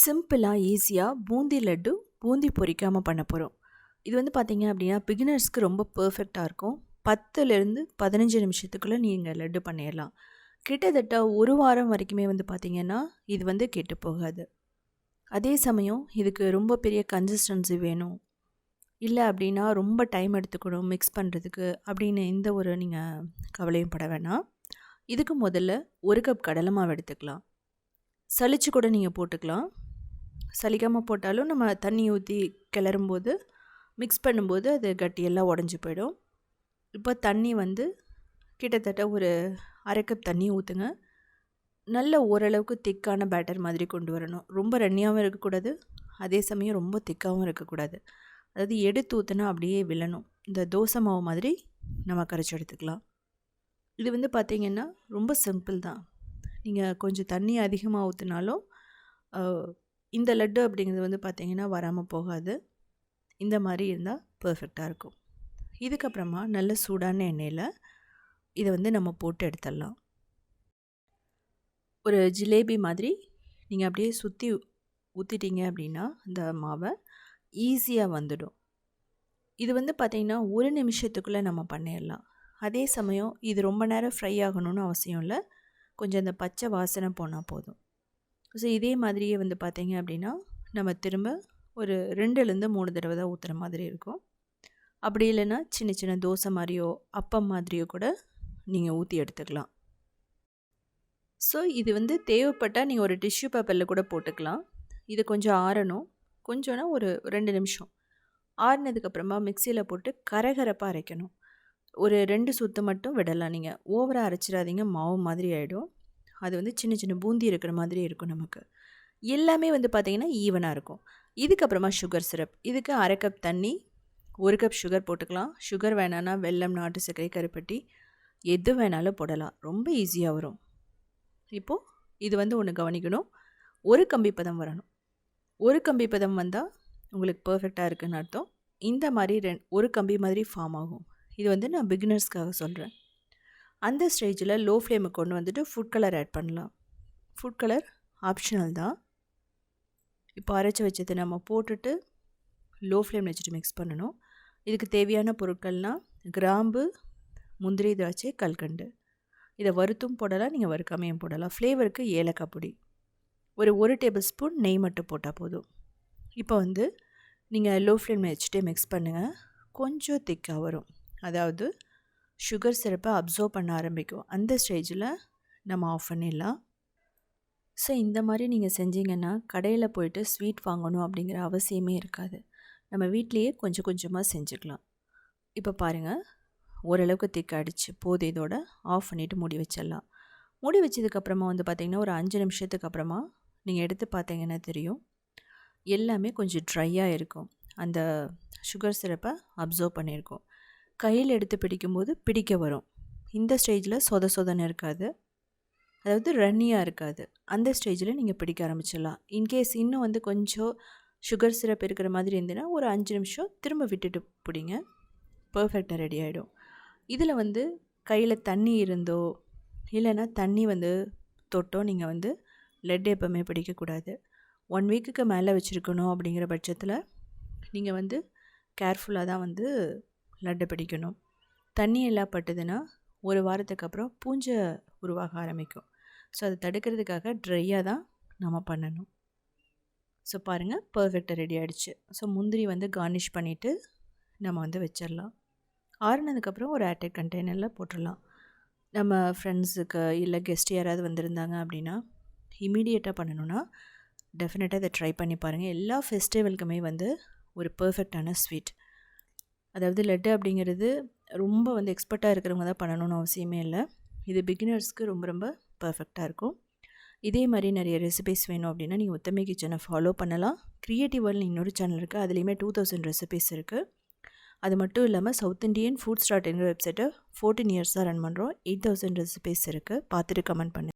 சிம்பிளாக ஈஸியாக பூந்தி லட்டு பூந்தி பொரிக்காமல் பண்ண போகிறோம் இது வந்து பார்த்திங்க அப்படின்னா பிகினர்ஸ்க்கு ரொம்ப பர்ஃபெக்டாக இருக்கும். பத்துலேருந்து பதினஞ்சு நிமிஷத்துக்குள்ளே நீங்கள் லட்டு பண்ணிடலாம் கிட்டத்தட்ட ஒரு வாரம் வரைக்குமே வந்து பார்த்திங்கன்னா இது வந்து கெட்டு போகாது. அதே சமயம் இதுக்கு ரொம்ப பெரிய கன்சிஸ்டன்சி வேணும். இல்லை அப்படின்னா ரொம்ப டைம் எடுத்துக்கணும் மிக்ஸ் பண்ணுறதுக்கு அப்படின்னு எந்த ஒரு நீங்கள் கவலையும் பட வேணாம். இதுக்கு முதல்ல ஒரு கப் கடலை மாவு எடுத்துக்கலாம். சளிச்சு கூட நீங்கள் போட்டுக்கலாம். சலிக்காமல் போட்டாலும் நம்ம தண்ணி ஊற்றி கிளறும்போது மிக்ஸ் பண்ணும்போது அது கட்டியெல்லாம் உடஞ்சி போயிடும். இப்போ தண்ணி வந்து கிட்டத்தட்ட ஒரு அரை கப் தண்ணி ஊற்றுங்க நல்ல ஓரளவுக்கு திக்கான பேட்டர் மாதிரி கொண்டு வரணும். ரொம்ப ரன்னியாகவும் இருக்கக்கூடாது அதே சமயம் ரொம்ப திக்காகவும் இருக்கக்கூடாது. அதாவது எடுத்து ஊற்றினா அப்படியே விழணும். இந்த தோசை மாவு மாதிரி நம்ம கரைச்சி எடுத்துக்கலாம். இது வந்து பார்த்திங்கன்னா ரொம்ப சிம்பிள் தான். நீங்கள் கொஞ்சம் தண்ணி அதிகமாக ஊற்றினாலும் இந்த லட்டு அப்படிங்கிறது வந்து பார்த்திங்கன்னா வராமல் போகாது. இந்த மாதிரி இருந்தால் பர்ஃபெக்டாக இருக்கும். இதுக்கப்புறமா நல்ல சூடான எண்ணெயில் இதை வந்து நம்ம போட்டு எடுத்துடலாம். ஒரு ஜிலேபி மாதிரி நீங்கள் அப்படியே சுற்றி ஊற்றிட்டீங்க அப்படின்னா இந்த மாவை ஈஸியாக வந்துடும். இது வந்து பார்த்திங்கன்னா ஒரு நிமிஷத்துக்குள்ளே நம்ம பண்ணிடலாம். அதே சமயம் இது ரொம்ப நேரம் ஃப்ரை ஆகணும்னு அவசியம் இல்லை. கொஞ்சம் அந்த பச்சை வாசனை போனால் போதும். ஸோ இதே மாதிரியே வந்து பார்த்திங்க அப்படின்னா நம்ம திரும்ப ஒரு ரெண்டுலேருந்து மூணு தடவை தான் ஊற்றுற மாதிரி இருக்கும். அப்படி இல்லைன்னா சின்ன சின்ன தோசை மாதிரியோ அப்பம் மாதிரியோ கூட நீங்கள் ஊற்றி எடுத்துக்கலாம். ஸோ இது வந்து தேவைப்பட்டால் நீங்கள் ஒரு டிஷ்யூ பேப்பரில் கூட போட்டுக்கலாம். இது கொஞ்சம் ஆறணும். கொஞ்சம்னா ஒரு ரெண்டு நிமிஷம். ஆறினதுக்கப்புறமா மிக்சியில் போட்டு கரகரப்பாக அரைக்கணும். ஒரு ரெண்டு சுத்து மட்டும் விடலாம் நீங்கள் ஓவராக அரைச்சிடாதீங்க மாவு மாதிரி ஆகிடும் அது வந்து சின்ன சின்ன பூந்தி இருக்கிற மாதிரி இருக்கும் நமக்கு. எல்லாமே வந்து பார்த்திங்கன்னா ஈவனாக இருக்கும். இதுக்கப்புறமா சுகர் சிரப் இதுக்கு அரை கப் தண்ணி ஒரு கப் சுகர் போட்டுக்கலாம். சுகர் வேணான்னா வெல்லம் நாட்டு சர்க்கரை கருப்பட்டி எது வேணாலும் போடலாம். ரொம்ப ஈஸியாக வரும். இப்போது இது வந்து ஒன்று கவனிக்கணும். ஒரு கம்பி பதம் வரணும். ஒரு கம்பி பதம் வந்தால் உங்களுக்கு பர்ஃபெக்டாக இருக்குதுன்னு அர்த்தம். இந்த மாதிரி ரெண் ஒரு கம்பி மாதிரி ஃபார்ம் ஆகும். இது வந்து நான் பிகினர்ஸ்க்காக சொல்கிறேன் அந்த ஸ்டேஜில் லோ ஃப்ளேமை கொண்டு வந்துட்டு ஃபுட் கலர் ஆட் பண்ணலாம். ஃபுட் கலர் ஆப்ஷனல் தான். இப்போ அரைச்சி வச்சதை நம்ம போட்டுட்டு லோ ஃப்ளேம் வச்சுட்டு மிக்ஸ் பண்ணணும். இதுக்கு தேவையான பொருட்கள்னால் கிராம்பு முந்திரி திராட்சை கல்கண்டு. இதை வறுத்தும் போடலாம் நீங்கள் வறுக்காமையும் போடலாம். ஃப்ளேவருக்கு ஏலக்காய் பொடி. ஒரு ஒரு டேபிள் ஸ்பூன் நெய் மட்டும் போட்டால் போதும். இப்போ வந்து நீங்கள் லோ ஃப்ளேமில் வச்சுட்டு மிக்ஸ் பண்ணுங்கள் கொஞ்சம் திக்காக வரும். அதாவது சுகர் சிறப்பை அப்சர்வ் பண்ண ஆரம்பிக்கும். அந்த ஸ்டேஜில் நம்ம ஆஃப் பண்ணிடலாம். ஸோ இந்த மாதிரி நீங்கள் செஞ்சீங்கன்னா கடையில் போயிட்டு ஸ்வீட் வாங்கணும் அப்படிங்கிற அவசியமே இருக்காது. நம்ம வீட்லேயே கொஞ்சம் கொஞ்சமாக செஞ்சுக்கலாம். இப்போ பாருங்கள் ஓரளவுக்கு திக்காடிச்சு போது இதோட ஆஃப் பண்ணிவிட்டு மூடி வச்சிடலாம். மூடி வச்சதுக்கப்புறமா வந்து பார்த்திங்கன்னா ஒரு அஞ்சு நிமிஷத்துக்கு அப்புறமா நீங்கள் எடுத்து பார்த்தீங்கன்னா தெரியும். எல்லாமே கொஞ்சம் ட்ரையாக இருக்கும். அந்த சுகர் சிரப்பை அப்சர்வ் பண்ணியிருக்கோம். கையில் எடுத்து பிடிக்கும்போது பிடிக்க வரும். இந்த ஸ்டேஜில் சொத சொதன்னு இருக்காது. அதாவது ரன்னியாக இருக்காது. அந்த ஸ்டேஜில் நீங்கள் பிடிக்க ஆரம்பிச்சிடலாம். இன்கேஸ் இன்னும் வந்து கொஞ்சம் சுகர் சிரப் இருக்கிற மாதிரி இருந்ததுன்னா ஒரு அஞ்சு நிமிஷம் திரும்ப விட்டுட்டு பிடிங்க. பர்ஃபெக்டாக ரெடி ஆகிடும் இதில் வந்து கையில் தண்ணி இருந்தோ இல்லைன்னா தண்ணி வந்து தொட்டோ நீங்கள் வந்து லெட் எப்போவுமே பிடிக்கக்கூடாது ஒன் வீக்குக்கு மேலே வச்சுருக்கணும் அப்படிங்கிற பட்சத்தில் நீங்கள் வந்து கேர்ஃபுல்லாக தான் வந்து லட்டு பிடிக்கணும். தண்ணி எல்லாம் பட்டுதுன்னா ஒரு வாரத்துக்கு அப்புறம் பூஞ்சை உருவாக ஆரம்பிக்கும். ஸோ அதை தடுக்கிறதுக்காக ட்ரையாக தான் நம்ம பண்ணணும். ஸோ பாருங்கள் பர்ஃபெக்டாக ரெடி ஆகிடுச்சு ஸோ முந்திரி வந்து கார்னிஷ் பண்ணிவிட்டு நம்ம வந்து வச்சிடலாம். ஆறுனதுக்கப்புறம் ஒரு ஏர்டெட் கண்டெய்னரில் போட்டுடலாம். நம்ம ஃப்ரெண்ட்ஸுக்கு இல்லை கெஸ்ட் யாராவது வந்திருந்தாங்க அப்படின்னா இமீடியட்டாக பண்ணணுன்னா டெஃபினட்டாக இதை ட்ரை பண்ணி பாருங்கள் எல்லா ஃபெஸ்டிவலுக்குமே வந்து ஒரு பர்ஃபெக்டான ஸ்வீட் அதாவது லெட்டு அப்படிங்கிறது ரொம்ப வந்து எக்ஸ்பர்ட்டாக இருக்கிறவங்க தான் பண்ணணும்னு அவசியமே இல்லை. இது பிகினர்ஸ்க்கு ரொம்ப ரொம்ப பர்ஃபெக்டாக இருக்கும். இதே மாதிரி நிறைய ரெசிபிஸ் வேணும் அப்படின்னா நீங்கள் உத்தமை கிச்சனை ஃபாலோ பண்ணலாம். க்ரியேட்டிவ் வேர்ல்டு இன்னொரு சேனல் இருக்குது அதுலேயுமே டூ தௌசண்ட் ரெசிபிஸ் இருக்குது அது மட்டும் இல்லாமல் சவுத் இண்டியன் ஃபுட் ஸ்டார்ட் என்கிற வெப்சைட்டை ஃபோர்டீன் இயர்ஸ் தான் ரன் பண்ணுறோம் எயிட் தௌசண்ட் ரெசிபிஸ் இருக்குது பார்த்துட்டு கமெண்ட் பண்ணு